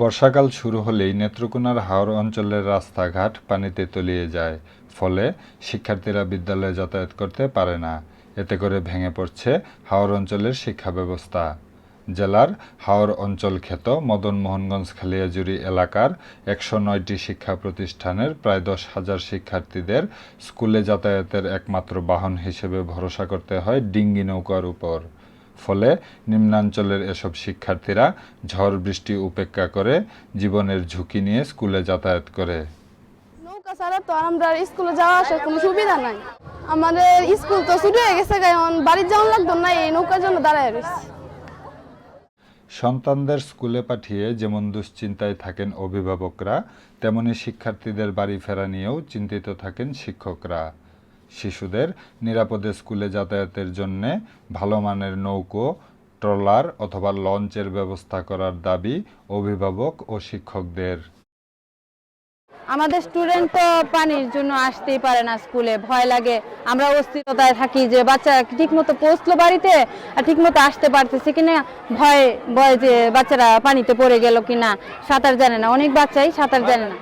বর্ষাকাল শুরু হলেই নেত্রকোনার হাওর অঞ্চলের রাস্তাঘাট পানিতে তলিয়ে যায়, ফলে শিক্ষার্থীরা বিদ্যালয়ে যাতায়াত করতে পারে না। এতে করে ভেঙে পড়ছে হাওর অঞ্চলের শিক্ষা ব্যবস্থা। জেলার হাওর অঞ্চল খ্যাত মদন মোহনগঞ্জ খালিয়াজুরি এলাকার একশো নয়টি শিক্ষা প্রতিষ্ঠানের প্রায় দশ হাজার শিক্ষার্থীদের স্কুলে যাতায়াতের একমাত্র বাহন হিসেবে ভরসা করতে হয় ডিঙ্গি নৌকার উপর। ফলে নিম্নাঞ্চলের এসব শিক্ষার্থীরা ঝড় বৃষ্টি উপেক্ষা করে জীবনের ঝুঁকি নিয়ে স্কুলে যাতায়াত করে। নৌকা ছাড়া তো আমরা স্কুলে যাওয়া আসার কোনো সুবিধা নাই। আমাদের স্কুল তো ছুটি হয়ে গেছে এখন বাড়ির যাওয়ার লাগতো না এই নৌকার জন্য দাঁড়ায় রয়েছে। সন্তানদের স্কুলে পাঠিয়ে যেমন দুশ্চিন্তায় থাকেন অভিভাবকরা তেমনি শিক্ষার্থীদের বাড়ি ফেরা নিয়েও চিন্তিত থাকেন শিক্ষকরা। শিশুদের নিরাপদে স্কুলে যাতায়াতের জন্যে ভালো মানের নৌকো ট্রলার অথবা লঞ্চের ব্যবস্থা করার দাবি অভিভাবক ও শিক্ষকদের। আমাদের স্টুডেন্ট তো পানির জন্য আসতেই পারে না স্কুলে ভয় লাগে। আমরা অস্থিরতায় থাকি যে বাচ্চা ঠিক মতো পৌঁছলো বাড়িতে আর ঠিক মতো আসতে পারতেছে কিনা ভয় ভয় যে বাচ্চারা পানিতে পড়ে গেল কিনা সাঁতার জানে না। অনেক বাচ্চাই সাঁতার জানে না।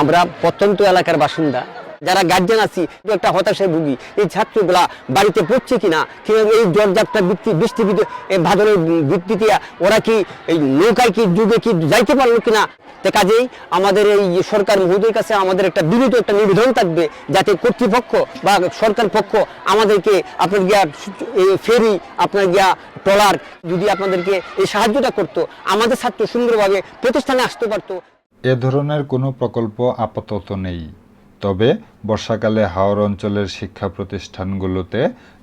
আমরা প্রত্যন্ত এলাকার বাসিন্দা। যারা গার্জেন আছি একটু হতাশায় ভুগি, এই ছাত্রগুলা বাড়িতে পড়ছে কিনা কিংবা এই জ্বরযাত্রা বৃষ্টি বৃষ্টি ভাদরের বৃত্তিতে ওরা কি এই নৌকায় কি, ডুবে কি যাইতে পারল কিনা? তো কাজেই আমাদের এই সরকার মহোদয়ের কাছে আমাদের একটা বিনীত একটা নিবেদন থাকবে, যাতে কর্তৃপক্ষ বা সরকার পক্ষ আমাদেরকে আপনার গিয়া এই ফেরি, আপনার গিয়া ট্রলার যদি আপনাদেরকে এই সাহায্যটা করতো, আমাদের ছাত্র সুন্দরভাবে প্রতিষ্ঠানে আসতে পারতো। এ ধরনের কোনো প্রকল্প আপাতত নেই। তবে বর্ষাকালে হাওর অঞ্চলের শিক্ষা প্রতিষ্ঠানগুলোতে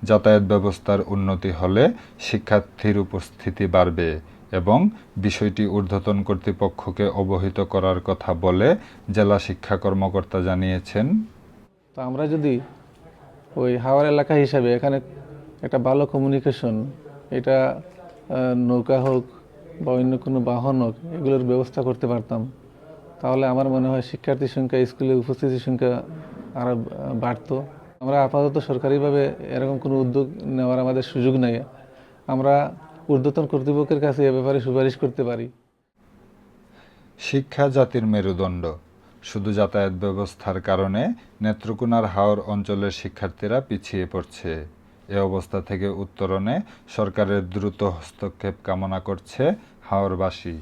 যাতায়াত ব্যবস্থার উন্নতি হলে শিক্ষার্থীর উপস্থিতি বাড়বে এবং বিষয়টি ঊর্ধ্বতন কর্তৃপক্ষকে অবহিত করার কথা বলে জেলা শিক্ষা কর্মকর্তা জানিয়েছেন। তো আমরা যদি ওই হাওয়ার এলাকা হিসাবে এখানে একটা ভালো কমিউনিকেশন এটা নৌকা হোক বা অন্য কোনো বাহন হোক, এগুলোর ব্যবস্থা করতে পারতাম। তাহলে আমার মনে হয় শিক্ষার্থীর সংখ্যা স্কুলে উপস্থিতির সংখ্যা আরও বাড়তো। আমরা আপাতত সরকারিভাবে এরকম কোনো উদ্যোগ নেওয়ার আমাদের সুযোগ নেই। আমরা ঊর্ধ্বতন কর্তৃপক্ষের কাছে এ ব্যাপারে সুপারিশ করতে পারি। শিক্ষা জাতির মেরুদণ্ড। শুধু যাতায়াত ব্যবস্থার কারণে নেত্রকোনার হাওর অঞ্চলের শিক্ষার্থীরা পিছিয়ে পড়ছে। এ অবস্থা থেকে উত্তরণে সরকারের দ্রুত হস্তক্ষেপ কামনা করছে হাওরবাসী।